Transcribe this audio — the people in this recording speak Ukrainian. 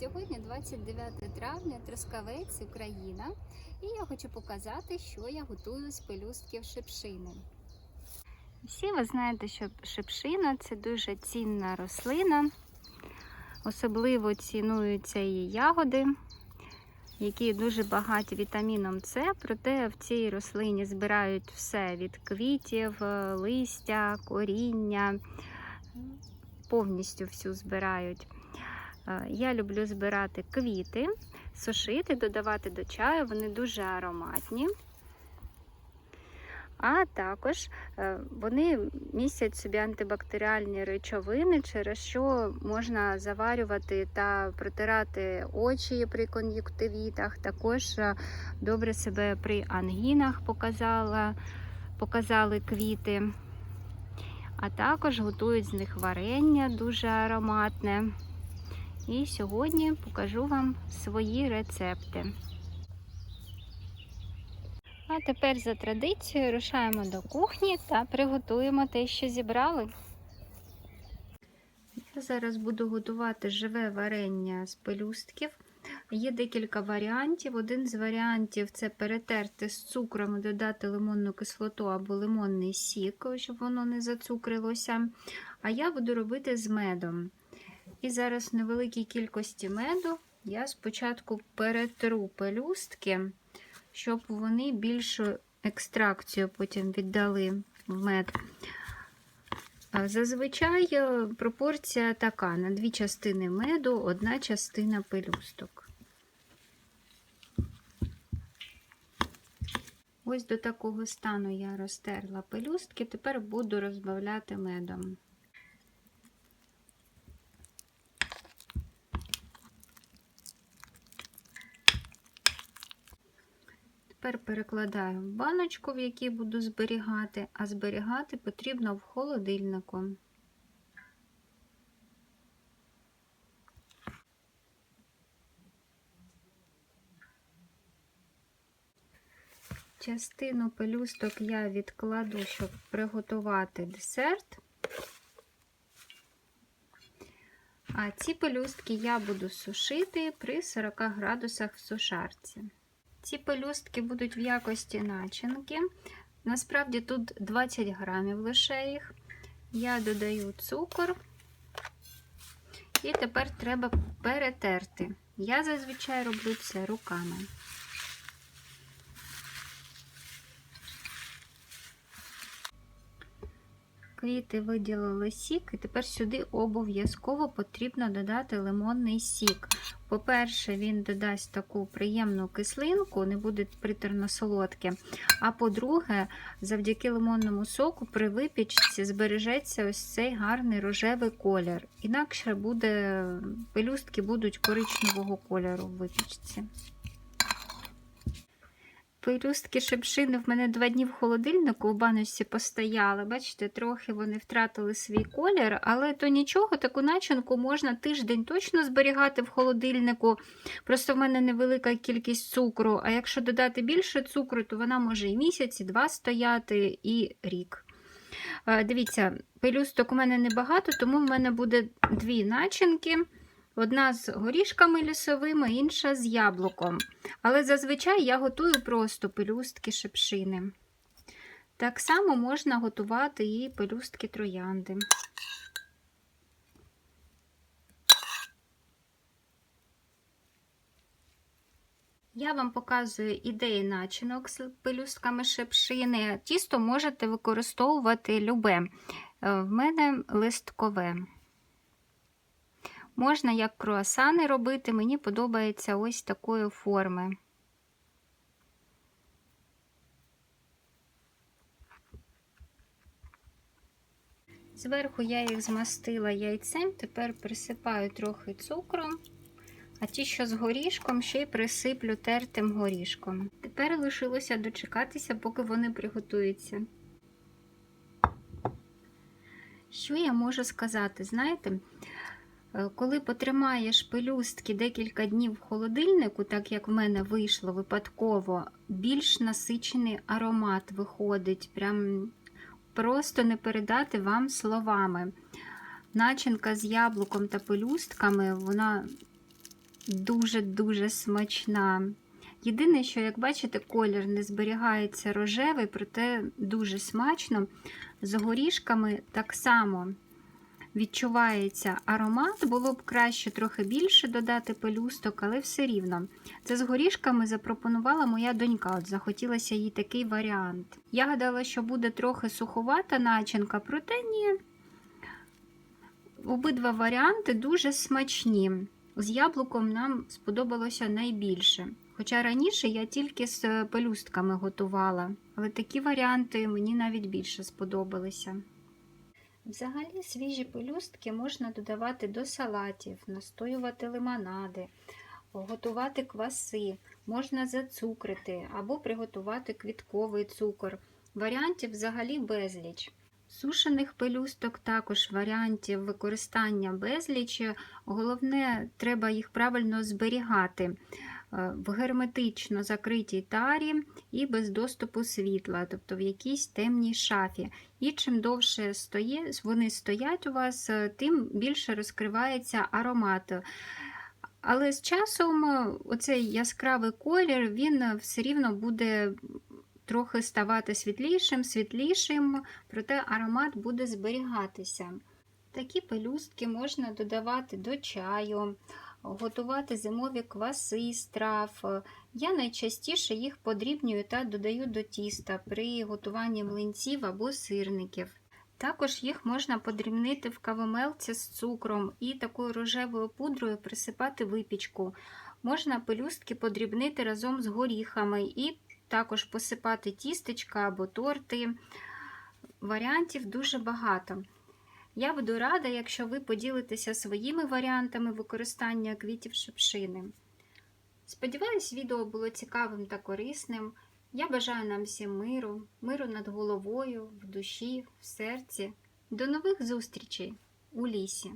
Сьогодні 29 травня, Трускавець, Україна, і я хочу показати, що я готую з пелюстків шипшини. Всі ви знаєте, що шипшина це дуже цінна рослина, особливо цінуються її ягоди, які дуже багаті вітаміном С, проте в цій рослині збирають все від квітів, листя, коріння, повністю всю збирають. Е, Я люблю збирати квіти, сушити, додавати до чаю, вони дуже ароматні. А також е, вони містять собі антибактеріальні речовини, через що можна заварювати та протирати очі при кон'юктивітах. Також е, добре себе при ангінах показала, показали квіти. А також готують з них варення дуже ароматне. І сьогодні покажу вам свої рецепти. А тепер за традицією рушаємо до кухні та приготуємо те, що зібрали. Я зараз буду готувати живе варення з пелюстків. Є декілька варіантів. Один з варіантів це перетерти з цукром і додати лимонну кислоту або лимонний сік, щоб воно не зацукрилося. А я буду робити з медом. І зараз в невеликій кількості меду я спочатку перетру пелюстки, щоб вони більшу екстракцію потім віддали в мед. Зазвичай пропорція така: на дві частини меду, одна частина пелюсток. Ось до такого стану я розтерла пелюстки, тепер буду розбавляти медом. Тепер перекладаю в баночку, в якій буду зберігати, а зберігати потрібно в холодильнику. Частину пелюсток я відкладу, щоб приготувати десерт. А ці пелюстки я буду сушити при 40 градусах в сушарці. Ці пелюстки будуть в якості начинки. Насправді тут 20 грамів лише їх. Я додаю цукор, і тепер треба перетерти. Я зазвичай роблю це руками. Квіти виділили сік, і тепер сюди обов'язково потрібно додати лимонний сік. По-перше, він додасть таку приємну кислинку, не буде приторно солодке. А по-друге, завдяки лимонному соку при випічці збережеться ось цей гарний рожевий колір. Інакше буде, пелюстки будуть коричневого кольору в випічці. Пелюстки шипшини в мене два дні в холодильнику в баночці постояли. Бачите, трохи вони втратили свій колір, але то нічого, таку начинку можна тиждень точно зберігати в холодильнику. Просто в мене невелика кількість цукру. А якщо додати більше цукру, то вона може і місяць, і два стояти, і рік. Дивіться, пелюсток у мене небагато, тому в мене буде дві начинки. Одна з горішками лісовими, інша з яблуком. Але зазвичай я готую просто пелюстки шипшини. Так само можна готувати і пелюстки троянди. Я вам показую ідеї начинок з пелюстками шипшини. Тісто можете використовувати любе. В мене листкове. Можна як круасани робити, мені подобається ось такої форми. Зверху я їх змастила яйцем, тепер присипаю трохи цукром, а ті, що з горішком, ще й присиплю тертим горішком. Тепер лишилося дочекатися, поки вони приготуються. Що я можу сказати? Знаєте, коли потримаєш пелюстки декілька днів в холодильнику, так як в мене вийшло випадково, більш насичений аромат виходить. Прям просто не передати вам словами. Начинка з яблуком та пелюстками, вона дуже-дуже смачна. Єдине, що, як бачите, колір не зберігається рожевий, проте дуже смачно. З горішками так само відчувається аромат. Було б краще трохи більше додати пелюсток, але все рівно. Це з горішками запропонувала моя донька. От захотілося їй такий варіант. Я гадала, що буде трохи суховата начинка, проте ні. Обидва варіанти дуже смачні. З яблуком нам сподобалося найбільше. Хоча раніше я тільки з пелюстками готувала, але такі варіанти мені навіть більше сподобалися. Взагалі свіжі пелюстки можна додавати до салатів, настоювати лимонади, готувати кваси, можна зацукрити або приготувати квітковий цукор. Варіантів взагалі безліч. Сушених пелюсток також варіантів використання безліч. Головне, треба їх правильно зберігати в герметично закритій тарі і без доступу світла, тобто в якійсь темній шафі. І чим довше стоє, вони стоять у вас, е, тим більше розкривається аромат. Але з часом е, оцей яскравий колір він все рівно буде трохи ставати світлішим, світлішим, проте аромат буде зберігатися. Такі пелюстки можна додавати до чаю, готувати зимові кваси з трав. Я найчастіше їх подрібнюю та додаю до тіста при готуванні млинців або сирників. Також їх можна подрібнити в кавомелці з цукром і такою рожевою пудрою присипати випічку. Можна пелюстки подрібнити разом з горіхами і також посипати тістечка або торти. Варіантів дуже багато. Я буду рада, якщо ви поділитеся своїми варіантами використання квітів шипшини. Сподіваюсь, відео було цікавим та корисним. Я бажаю нам всім миру, миру над головою, в душі, в серці. До нових зустрічей у лісі!